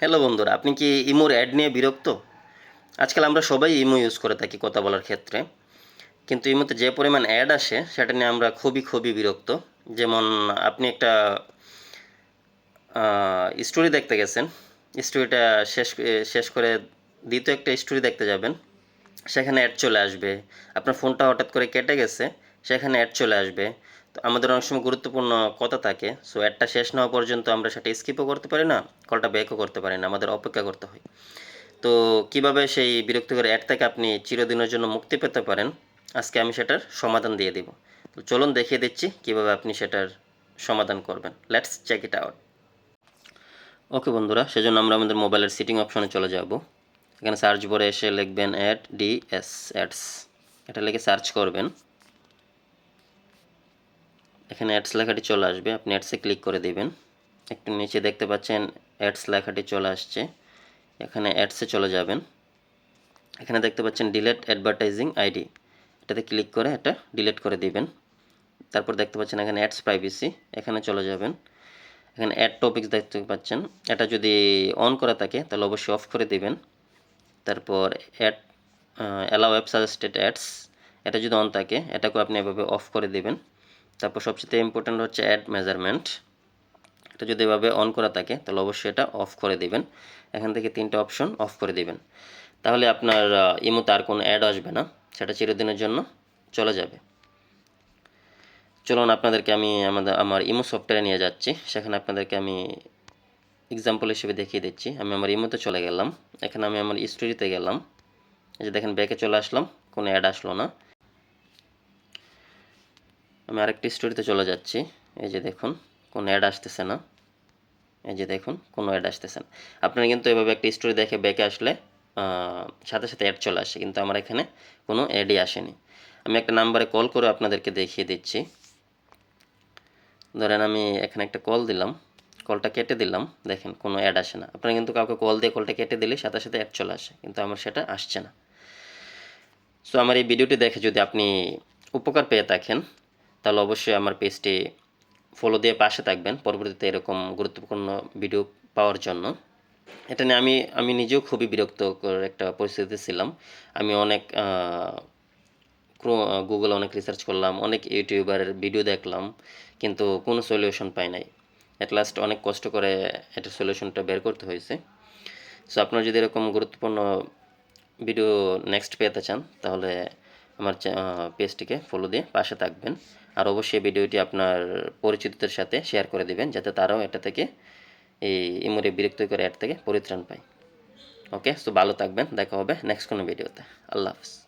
Hello বন্ধুরা, আপনি কি ইমোর অ্যাড নিয়ে বিরক্ত? আজকাল আমরা সবাই ইমো ইউজ করে থাকি কথা বলার ক্ষেত্রে। কিন্তু ইমোতে যে পরিমাণ অ্যাড আসে, সেটা নিয়ে আমরা খুবই খুবই বিরক্ত। যেমন আপনি একটা স্টোরি দেখতে গেছেন। স্টোরিটা শেষ শেষ করে দ্বিতীয় একটা স্টোরি দেখতে যাবেন। সেখানে অ্যাড চলে আসবে। আপনার ফোনটা হঠাৎ করে কেটে গেছে, সেখানে অ্যাড চলে আসবে। আমাদের অনেক সময় গুরুত্বপূর্ণ কথা থাকে সো অ্যাডটা শেষ না হওয়া পর্যন্ত আমরা সেটা স্কিপও করতে পারি না কলটা ব্যাকও করতে পারি না, আমাদের অপেক্ষা করতে হয়। তো কীভাবে সেই বিরক্তিকর অ্যাড থেকে আপনি চিরদিনের জন্য মুক্তি পেতে পারেন, আজকে আমি সেটার সমাধান দিয়ে দিব। তো চলুন দেখিয়ে দিচ্ছি কীভাবে আপনি সেটার সমাধান করবেন। Let's check it out okay বন্ধুরা, সেজন্য আমরা আমাদের মোবাইলের সিটিং অপশনে চলে যাব। এখানে সার্চ বরে এসে লিখবেন অ্যাড ডি এস অ্যাডস এটা লিখে সার্চ করবেন। এখানে অ্যাডস লেখাটি চলে আসবে, আপনি অ্যাডসে ক্লিক করে দেবেন। একটু নিচে দেখতে পাচ্ছেন অ্যাডস লেখাটি চলে আসছে, এখানে অ্যাডসে চলে যাবেন। এখানে দেখতে পাচ্ছেন ডিলেট অ্যাডভার্টাইজিং আইডি এটাতে ক্লিক করে এটা ডিলেট করে দিবেন। তারপর দেখতে পাচ্ছেন এখানে অ্যাডস প্রাইভেসি এখানে চলে যাবেন। এখানে অ্যাড টপিক্স দেখতে পাচ্ছেন, এটা যদি অন করা থাকে, তাহলে অবশ্যই অফ করে দিবেন। তারপর add allow app suggested ads এটা যদি অন থাকে, এটাকেও আপনি এভাবে অফ করে দিবেন। তারপর সবচেয়ে ইম্পর্ট্যান্ট হচ্ছে অ্যাড মেজারমেন্ট এটা যদি এভাবে অন করা থাকে, তাহলে অবশ্যই এটা অফ করে দিবেন। এখান থেকে তিনটা অপশন অফ করে দিবেন। তাহলে আপনার ইমোতে আর কোনো অ্যাড আসবে না। সেটা চিরদিনের জন্য চলে যাবে। চলুন আপনাদেরকে আমি আমাদের, আমার ইমো সফটওয়্যারে নিয়ে যাচ্ছি। সেখানে আপনাদেরকে আমি এক্সাম্পল হিসেবে দেখিয়ে দিচ্ছি। আমি আমার ইমোতে চলে গেলাম। এখানে আমি আমার স্টোরিতে গেলাম। এই যে দেখেন ব্যাকে চলে আসলাম। কোনো অ্যাড আসলো না। আমি আরেকটি স্টোরিতে চলে যাচ্ছি। এই যে দেখুন, কোনো অ্যাড আসতেছে না। এই যে দেখুন, কোনো অ্যাড আসতেছে না। আপনারা কিন্তু এভাবে একটা স্টোরি দেখে ব্যাকে আসলে সাথে সাথে অ্যাড চলে আসে। কিন্তু আমার এখানে কোনো অ্যাডই আসেনি। আমি একটা নাম্বারে কল করে আপনাদেরকে দেখিয়ে দিচ্ছি। ধরেন আমি এখানে একটা কল দিলাম। কলটা কেটে দিলাম। দেখেন, কোনো অ্যাড আসে না। আপনারা কিন্তু কাউকে কল দিয়ে কলটা কেটে দিলে সাথে সাথে অ্যাড চলে আসে। কিন্তু আমার সেটা আসছে না। সো আমার এই ভিডিওটি দেখে যদি আপনি উপকার পেয়ে থাকেন তাহলে অবশ্যই আমার পেজটি ফলো দিয়ে পাশে থাকবেন। পরবর্তীতে এরকম গুরুত্বপূর্ণ ভিডিও পাওয়ার জন্য। এটা নিয়ে আমি আমি নিজেও খুবই বিরক্তকর একটা পরিস্থিতিতে ছিলাম। আমি অনেক গুগলে অনেক রিসার্চ করলাম, অনেক ইউটিউবারের ভিডিও দেখলাম, কিন্তু কোনো সলিউশন পাই নাই। অ্যাট লাস্ট অনেক কষ্ট করে এটা সলিউশনটা বের করতে হয়েছে। সো আপনারা যদি এরকম গুরুত্বপূর্ণ ভিডিও নেক্সট পেতে চান, তাহলে আমার পেজটিকে ফলো দিয়ে পাশে থাকবেন। আর অবশ্যই ভিডিওটি আপনার পরিচিতদের সাথে শেয়ার করে দিবেন, যাতে তারাও এটা থেকে এই ইমোরে করে অ্যাড থেকে পরিত্রাণ পায়। ওকে, সো ভালো থাকবেন, দেখা হবে নেক্সট কোনো ভিডিওতে। আল্লাহ হাফিজ।